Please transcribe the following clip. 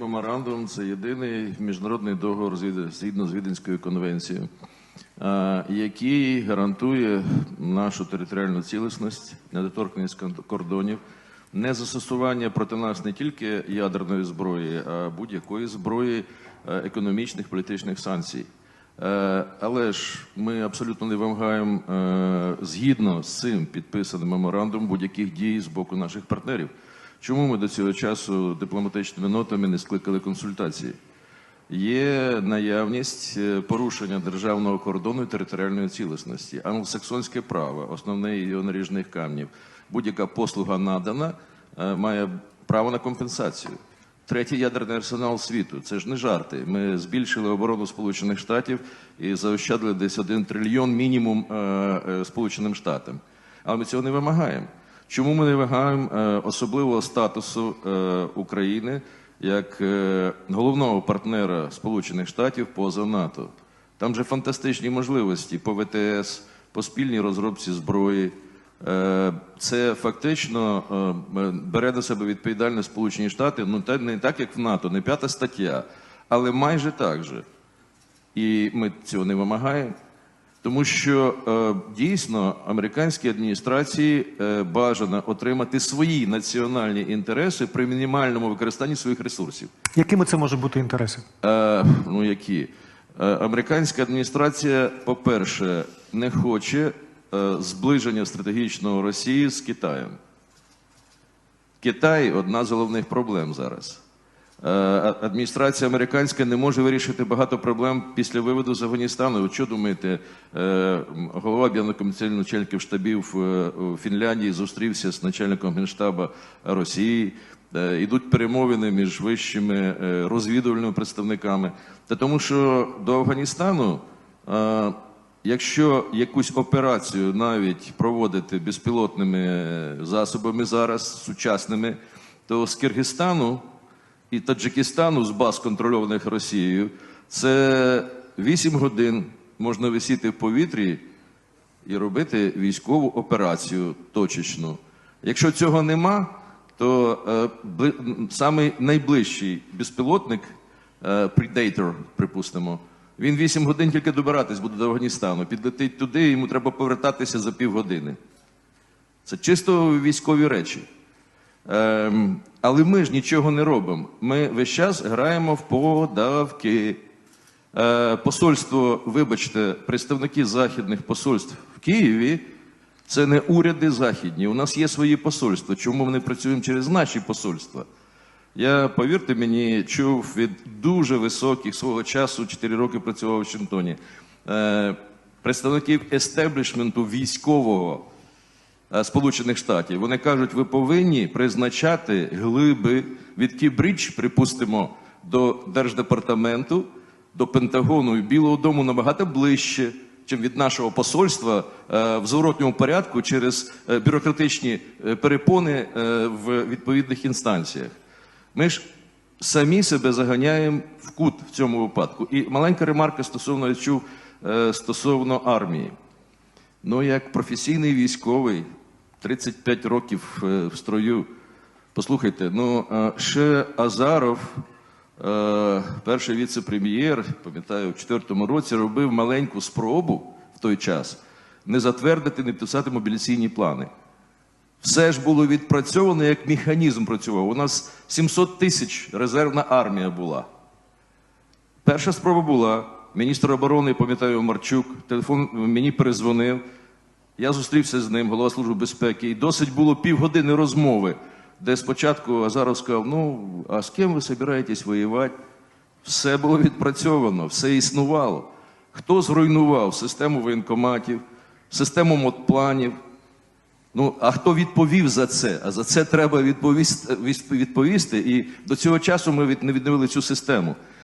Меморандум це єдиний міжнародний договор згідно- з Віденською конвенцією, який гарантує нашу територіальну цілісність, недоторкність кордонів, не застосування проти нас не тільки ядерної зброї, а будь-якої зброї економічних політичних санкцій. Е, Але ж ми абсолютно не вимагаємо е, згідно з цим підписаним меморандумом будь-яких дій з боку наших партнерів. Чому ми до цього часу дипломатичними нотами не скликали консультації? Є наявність е, порушення державного кордону і територіальної цілісності, англосаксонське право, основне його наріжних камнів. Будь-яка послуга надана, е, має право на компенсацію. Третій ядерний арсенал світу. Це ж не жарти. Ми збільшили оборону Сполучених Штатів і заощадили десь один трильйон мінімум е, Сполученим Штатам. Але ми цього не вимагаємо. Чому ми не вимагаємо е, особливого статусу е, України як е, головного партнера Сполучених Штатів поза НАТО? Там же фантастичні можливості по ВТС, по спільній розробці зброї. Це фактично бере на себе відповідальність Сполучені Штати, ну не так, як в НАТО, не п'ята стаття, але майже так же. І ми цього не вимагаємо. Тому що е, дійсно американській адміністрації е, бажано отримати свої національні інтереси при мінімальному використанні своїх ресурсів. Якими це може бути інтереси? Е, ну які? Американська адміністрація, по-перше, не хоче зближення стратегічного Росії з Китаєм. Китай одна з головних проблем зараз. Е, Адміністрація американська не може вирішити багато проблем після виводу з Афганістану. Ви що думаєте, е, голова об'єднано-комісійних начальників штабів е, у Фінляндії зустрівся з начальником генштаба Росії. Йдуть перемовини між вищими розвідувальними представниками. Та тому, що до Афганістану, якщо якусь операцію навіть проводити безпілотними засобами зараз, сучасними, то з Киргизстану і Таджикистану з баз, контрольованих Росією, це 8 годин можна висіти в повітрі і робити військову операцію точечну. Якщо цього нема, то е, самий найближчий безпілотник, е, Predator, припустимо, він 8 годин тільки добиратись буде до Афганістану. Підлетить туди, йому треба повертатися за півгодини. Це чисто військові речі. Ем, але ми ж нічого не робимо. Ми весь час граємо в подавки. Е, посольство, вибачте, представники західних посольств в Києві це не уряди західні. У нас є свої посольства. Чому ми не працюємо через наші посольства? Я, повірте мені, чув від дуже високих свого часу, 4 роки працював у Вашингтоні, е, представників естеблішменту військового Сполучених Штатів. Вони кажуть, ви повинні призначати глиби від Кібридж, припустимо, до Держдепартаменту, до Пентагону і Білого Дому набагато ближче, чим від нашого посольства е, в зворотньому порядку через е, бюрократичні е, перепони е, в відповідних інстанціях. Ми ж самі себе заганяємо в кут в цьому випадку. І маленька ремарка стосовно я чув е, стосовно армії. Ну, як професійний військовий, 35 років е, в строю. Послухайте, ну е, ще Азаров, е, перший віце-прем'єр, пам'ятаю, в четвертому році робив маленьку спробу в той час не затвердити, не писати мобіляційні плани. Все ж було відпрацьовано, як механізм працював. У нас 700 тисяч резервна армія була. Перша спроба була. Міністр оборони, пам'ятаю, Марчук, телефон мені перезвонив. Я зустрівся з ним, голова Служби безпеки, і досить було півгодини розмови, де спочатку Азаров сказав: ну, а з ким ви збираєтесь воювати? Все було відпрацьовано, все існувало. Хто зруйнував систему воєнкоматів, систему модпланів? Ну, а хто відповів за це? А за це треба відповісти, відповісти. І до цього часу ми не відновили цю систему.